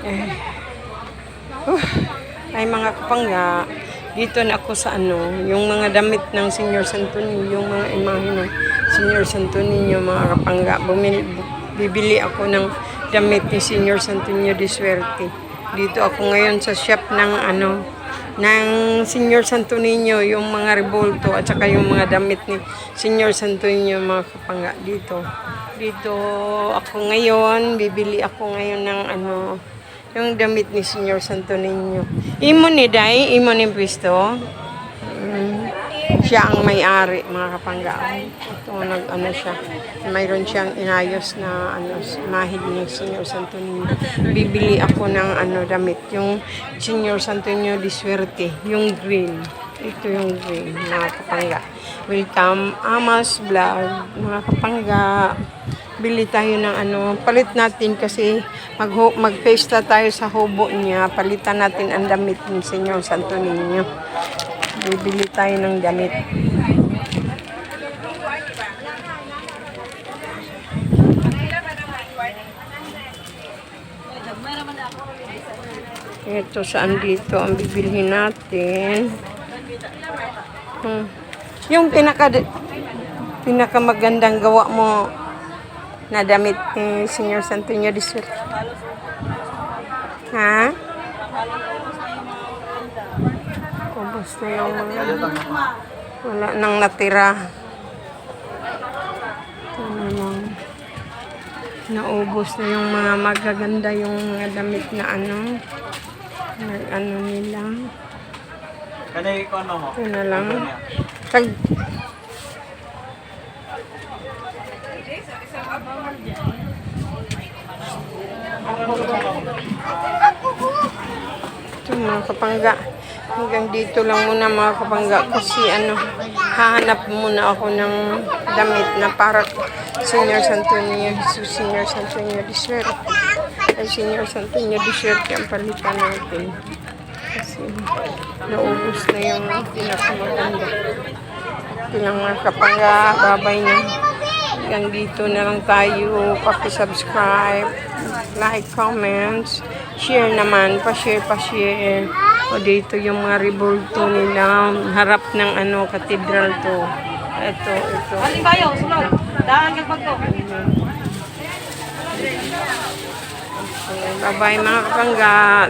Eh. Uh, ay mga kapangga, dito na ako sa ano, yung mga damit ng Senior Santo Niño, yung mga imahe ng Senior Santo Niño, mga kapangga. Bumili, bu- bibili ako ng damit ni Senior Santo Niño de Suerte. Dito ako ngayon sa shop ng ano, ng Senior Santo Niño, yung mga revolto at saka yung mga damit ni Senior Santo Niño, mga kapangga dito. Dito ako ngayon, bibili ako ngayon ng ano, yung damit ni Senyor Santo Niño. Imo ni Day, imo ni Pisto. Mm. Siya ang may-ari, mga kapanggaan. Ito, nag, ano siya, mayroon siyang inayos na ano, mahid ni Senyor Santo Niño. Bibili ako ng ano, damit, yung Senyor Santo Niño di Suerte, yung green. Ito yung green, mga kapangga. Welcome, Amas Vlog, mga kapangga bili tayo ng ano, palit natin kasi mag magpesta tayo sa hubo niya, palitan natin ang damit ni Senyor Santo Niño. Bibili tayo ng damit. Ito saan dito ang bibilhin natin. Hmm. Yung pinaka pinaka magandang gawa mo na damit ni Senyor Santo Niño de Suerte. Ha? Ubus na yung mga wala nang natira. Ano lang. Naubos na yung mga magaganda yung mga damit na ano. Nag ano nila. Ito na lang. Tag Ito mga kapangga. Hanggang dito lang muna mga kapangga kasi ano, hahanap muna ako ng damit na para Senior Santo Niño Jesus, Senior Santo Niño de Suerte. Ay Senior Santo Niño de Suerte ang palitan natin. Kasi naubos na yung pinakamaganda. Ito lang mga kapangga, babay na. Hanggang dito na lang tayo. Paki-subscribe, like, comments, share naman, pa-share, pa-share. O dito yung mga revolto nila, harap ng ano, katedral to. Ito, ito. Aling kayo, sunod. Daan kang pagto. Bye-bye mga kapangga.